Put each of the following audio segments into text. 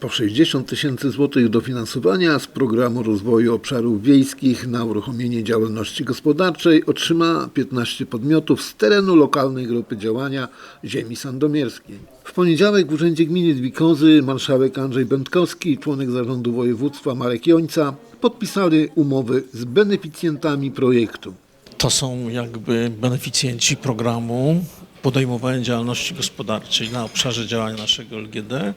Po 60 tysięcy złotych dofinansowania z programu rozwoju obszarów wiejskich na uruchomienie działalności gospodarczej otrzyma 15 podmiotów z terenu lokalnej grupy działania ziemi sandomierskiej. W poniedziałek w Urzędzie Gminy Dwikozy marszałek Andrzej Będkowski i członek zarządu województwa Marek Jońca podpisali umowy z beneficjentami projektu. To są jakby beneficjenci programu podejmowania działalności gospodarczej na obszarze działania naszego LGD.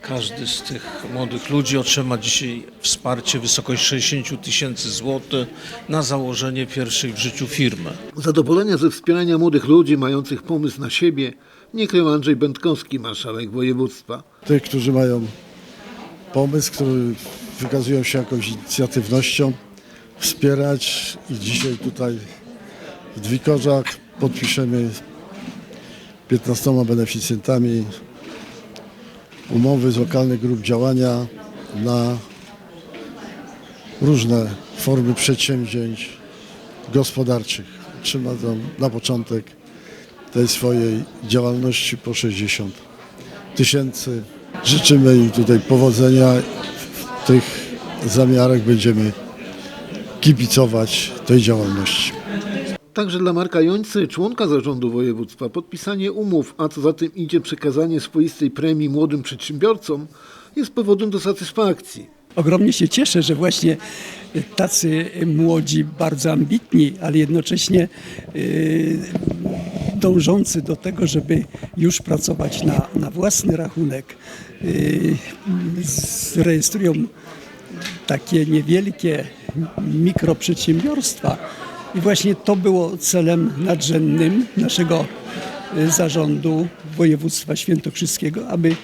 Każdy z tych młodych ludzi otrzyma dzisiaj wsparcie w wysokości 60 tysięcy złotych na założenie pierwszej w życiu firmy. Zadowolenia ze wspierania młodych ludzi mających pomysł na siebie nie krył Andrzej Będkowski, marszałek województwa. tych, którzy mają pomysł, który wykazują się jakąś inicjatywnością, wspierać i dzisiaj tutaj w Dwikorzach podpiszemy 15 beneficjentami umowy z lokalnych grup działania na różne formy przedsięwzięć gospodarczych. Trzymadzą na początek tej swojej działalności po 60 tysięcy. Życzymy im tutaj powodzenia w tych zamiarach. Będziemy kibicować tej działalności. Także dla Marka Jońcy, członka zarządu województwa, podpisanie umów, a co za tym idzie przekazanie swoistej premii młodym przedsiębiorcom, jest powodem do satysfakcji. Ogromnie się cieszę, że właśnie tacy młodzi, bardzo ambitni, ale jednocześnie y, dążący do tego, żeby już pracować na, na własny rachunek, y, zrejestrują takie niewielkie mikroprzedsiębiorstwa. I właśnie to było celem nadrzędnym naszego y, zarządu województwa świętokrzyskiego, aby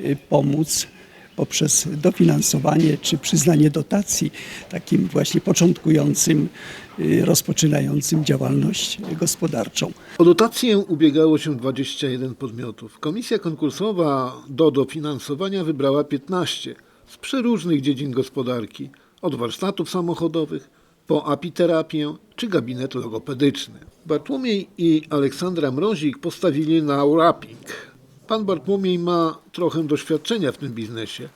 y, pomóc poprzez dofinansowanie czy przyznanie dotacji takim właśnie początkującym, y, rozpoczynającym działalność gospodarczą. O dotację ubiegało się 21 podmiotów. Komisja konkursowa do dofinansowania wybrała 15 z przeróżnych dziedzin gospodarki, od warsztatów samochodowych po apiterapię czy gabinet logopedyczny. Bartłomiej i Aleksandra Mrozik postawili na wrapping. Pan Bartłomiej ma trochę doświadczenia w tym biznesie.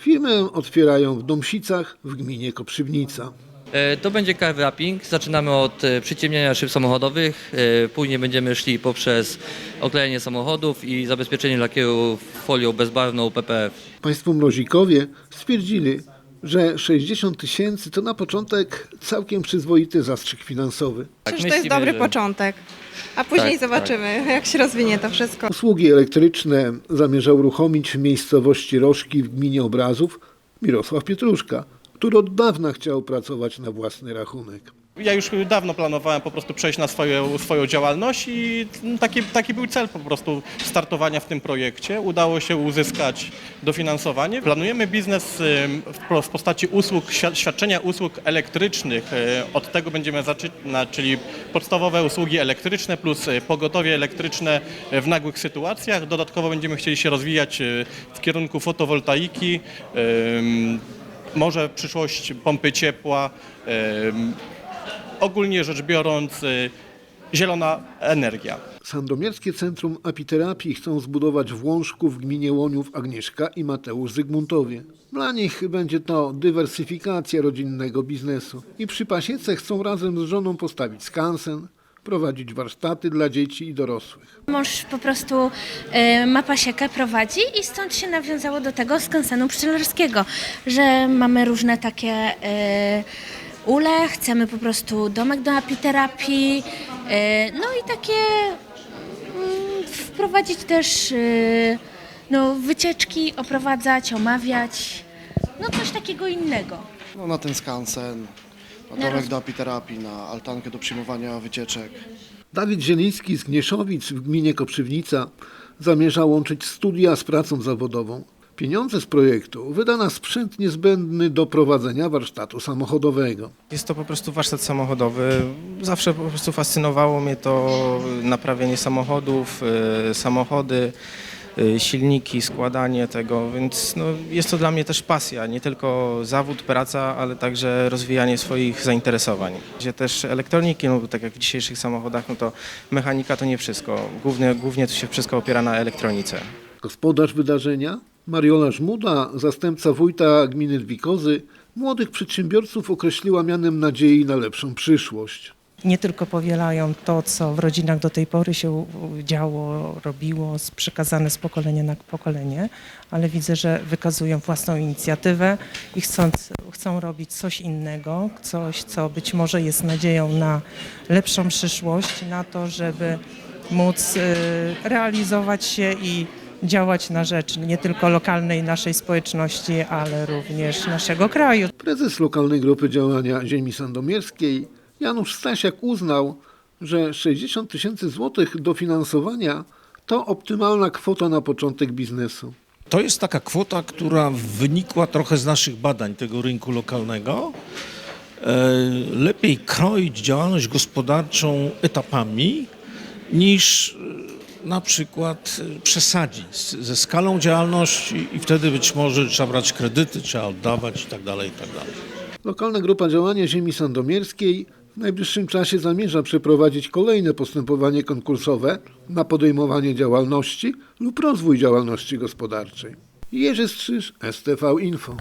Firmę otwierają w Domsicach w gminie Koprzywnica. E, To będzie car wrapping. Zaczynamy od e, przyciemniania szyb samochodowych, e, później będziemy szli poprzez oklejenie samochodów i zabezpieczenie lakieru folią bezbarwną PPF. Państwo Mrozikowie stwierdzili, że 60 tysięcy to na początek całkiem przyzwoity zastrzyk finansowy. Tak, że to jest myślimy, dobry że- początek. A później Tak, zobaczymy, jak się rozwinie to wszystko. Usługi elektryczne zamierzał uruchomić w miejscowości Rożki w gminie Obrazów Mirosław Pietruszka, który od dawna chciał pracować na własny rachunek. Ja już dawno planowałem po prostu przejść na swoją, swoją działalność i taki, taki był cel po prostu startowania w tym projekcie. Udało się uzyskać dofinansowanie. Planujemy biznes w postaci usług, świad- świadczenia usług elektrycznych. Y, Od tego będziemy zaczynać, czyli podstawowe usługi elektryczne plus y, pogotowie elektryczne y, w nagłych sytuacjach. Dodatkowo będziemy chcieli się rozwijać w kierunku fotowoltaiki, może w przyszłości pompy ciepła, ogólnie rzecz biorąc, y, zielona energia. Sandomierskie Centrum Apiterapii chcą zbudować w Łążku w gminie Łoniów Agnieszka i Mateusz Zygmuntowie. Dla nich będzie to dywersyfikacja rodzinnego biznesu. I przy pasiece chcą razem z żoną postawić skansen, prowadzić warsztaty dla dzieci i dorosłych. Mąż po prostu y, ma pasiekę, prowadzi i stąd się nawiązało do tego skansenu pszczelarskiego, że mamy różne takie y, ule, chcemy po prostu domek do apiterapii, y, no i takie mm, wprowadzić też y, no, wycieczki, oprowadzać, omawiać, no coś takiego innego. No, na ten skansen, na Na domek roz- do apiterapii, na altankę do przyjmowania wycieczek. Dawid Zieliński z Gnieszowic w gminie Koprzywnica zamierza łączyć studia z pracą zawodową. Pieniądze z projektu wyda na sprzęt niezbędny do prowadzenia warsztatu samochodowego. Jest to po prostu warsztat samochodowy. Zawsze po prostu fascynowało mnie to naprawianie samochodów, y, samochody, y, silniki, składanie tego, więc no, jest to dla mnie też pasja, nie tylko zawód, praca, ale także rozwijanie swoich zainteresowań. Gdzie też elektroniki, no tak jak w dzisiejszych samochodach, no to mechanika to nie wszystko. Głównie, głównie to się wszystko opiera na elektronice. Gospodarz wydarzenia Mariola Żmuda, zastępca wójta gminy Dwikozy, młodych przedsiębiorców określiła mianem nadziei na lepszą przyszłość. nie tylko powielają to, co w rodzinach do tej pory się działo, robiło, przekazane z pokolenia na pokolenie, ale widzę, że wykazują własną inicjatywę i chcąc, chcą robić coś innego, coś, co być może jest nadzieją na lepszą przyszłość, na to, żeby móc y, realizować się i działać na rzecz nie tylko lokalnej naszej społeczności, ale również naszego kraju. Prezes lokalnej grupy działania ziemi sandomierskiej Janusz Stasiak uznał, że 60 tysięcy złotych dofinansowania to optymalna kwota na początek biznesu. To jest taka kwota, która wynikła trochę z naszych badań tego rynku lokalnego. E, Lepiej kroić działalność gospodarczą etapami niż na przykład przesadzić z- ze skalą działalności i wtedy być może trzeba brać kredyty, trzeba oddawać i tak dalej, i tak. Lokalna grupa działania ziemi sandomierskiej w najbliższym czasie zamierza przeprowadzić kolejne postępowanie konkursowe na podejmowanie działalności lub rozwój działalności gospodarczej. Jerzy Strzyż, STV Info.